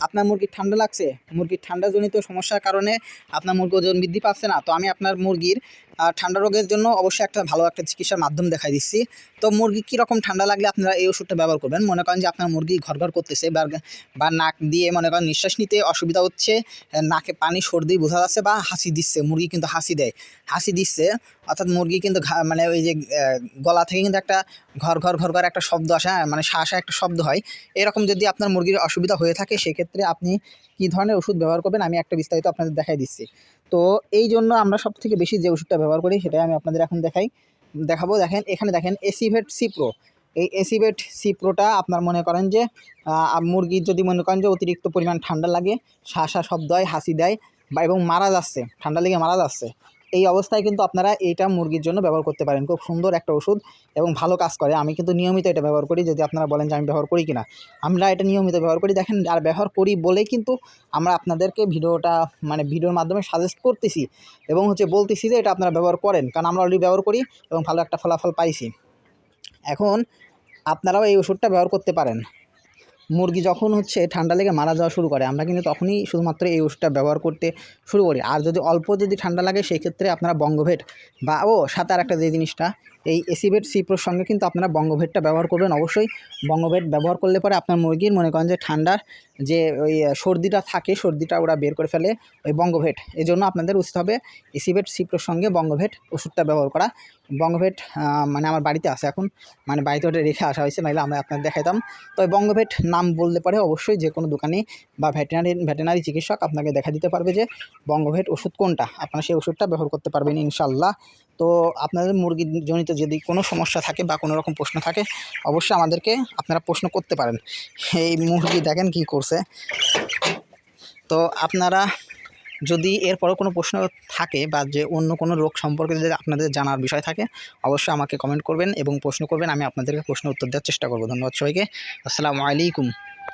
আপনার মুরগির ঠান্ডা লাগছে মুরগির ঠান্ডাজনিত সমস্যার কারণে আপনার মুরগি ওজন বৃদ্ধি পাচ্ছে না, তো আমি আপনার মুরগির ঠান্ডা রোগের জন্য অবশ্যই একটা ভালো একটা চিকিৎসার মাধ্যম দেখাই দিচ্ছি। তো মুরগি কীরকম ঠান্ডা লাগলে আপনারা এই ওষুধটা ব্যবহার করবেন? মনে করেন যে আপনার মুরগি ঘর ঘর করতেছে বা নাক দিয়ে মনে করেন নিঃশ্বাস নিতে অসুবিধা হচ্ছে নাকে পানি সর্দি বোঝা যাচ্ছে বা হাসি দিচ্ছে মুরগি কিন্তু হাসি দেয়। হাসি দিচ্ছে অর্থাৎ মুরগি কিন্তু মানে ওই যে গলা থেকে কিন্তু একটা ঘর ঘর ঘর ঘর একটা শব্দ আসে হ্যাঁ, মানে শাঁসা একটা শব্দ হয়। এরকম যদি আপনার মুরগির অসুবিধা হয়ে থাকে সেক্ষেত্রে আপনি কী ধরনের ওষুধ ব্যবহার করবেন? আমি একটা বিস্তারিত আপনাদের দেখাই দিচ্ছি। তো এই জন্য আমরা সব থেকে বেশি যে ওষুধটা ব্যবহার করি সেটাই আমি আপনাদের এখন দেখাই। দেখাবো, দেখেন, এখানে দেখেন এসিভেট সিপ্রো এই এসিভেট সিপ্রোটা আপনার মনে করেন যে মুরগির যদি মনে করেন যে অতিরিক্ত পরিমাণ ঠান্ডা লাগে, শ্বাসা শব্দ হয়, হাসি দেয় বা এবং মারা যাচ্ছে, ঠান্ডা লেগে মারা যাচ্ছে এই অবস্থায় কিন্তু আপনারা এইটা মুরগির জন্য ব্যবহার করতে পারেন। খুব সুন্দর একটা ওষুধ এবং ভালো কাজ করে। আমি কিন্তু নিয়মিত এটা ব্যবহার করি। যদি আপনারা বলেন যে আমি ব্যবহার করি কিনা। আমরা এটা নিয়মিত ব্যবহার করি। দেখেন, আর ব্যবহার করি বলেই কিন্তু আমরা আপনাদেরকে ভিডিওটা মানে ভিডিওর মাধ্যমে সাজেস্ট করতেছি এবং হচ্ছে বলতেছি যে এটা আপনারা ব্যবহার করেন। কারণ আমরা অলরেডি ব্যবহার করি এবং ভালো একটা ফলাফল পাইছি। এখন আপনারাও এই ওষুধটা ব্যবহার করতে পারেন। মুরগি যখন হচ্ছে ঠান্ডা লেগে মারা যাওয়া শুরু করে, আমরা কিন্তু তখনই শুধুমাত্র এই ওষুধটা ব্যবহার করতে শুরু করি। আর যদি অল্প যদি ঠান্ডা লাগে, সেই ক্ষেত্রে আপনারা বঙ্গভেট বা, ও সাঁতার একটা যে জিনিসটা এই এসিভেট সিপ্রোর সঙ্গে কিন্তু আপনারা বঙ্গভেটটা ব্যবহার করবেন। অবশ্যই বঙ্গভেট ব্যবহার করলে পরে আপনার মুরগির মনে করেন যে ঠান্ডার যে ওই সর্দিটা থাকে, সর্দিটা ওরা বের করে ফেলে ওই বঙ্গভেট এই জন্য আপনাদের উচিত হবে এসিভেট সিপ্রোর সঙ্গে বঙ্গভেট ওষুধটা ব্যবহার করা। বঙ্গভেট মানে আমার বাড়িতে আছে এখন মানে বাড়িতে ওটা রেখে আসা হয়েছে, নাহলে আমরা আপনাদের দেখাইতাম। তো ওই বঙ্গভেট নাম বললে পরে অবশ্যই যে কোনো দোকানে বা ভেটেনারি ভেটেনারি চিকিৎসক আপনাকে দেখা দিতে পারবে যে বঙ্গভেট ওষুধ কোনটা। আপনারা সেই ওষুধটা ব্যবহার করতে পারবেন ইনশাল্লাহ তো আপনাদের মুরগির জনিত যদি কোনো সমস্যা থাকে বা কোনো রকম প্রশ্ন থাকে, অবশ্যই আমাদেরকে আপনারা প্রশ্ন করতে পারেন। এই মুরগি দেখেন কি করছে। তো আপনারা যদি এরপরও কোনো প্রশ্ন থাকে বা যে অন্য কোনো রোগ সম্পর্কে যদি আপনাদের জানার বিষয় থাকে, অবশ্যই আমাকে কমেন্ট করবেন এবং প্রশ্ন করবেন, আমি আপনাদেরকে প্রশ্ন উত্তর দেওয়ার চেষ্টা করব। ধন্যবাদ সবাইকে। আসসালামু আলাইকুম।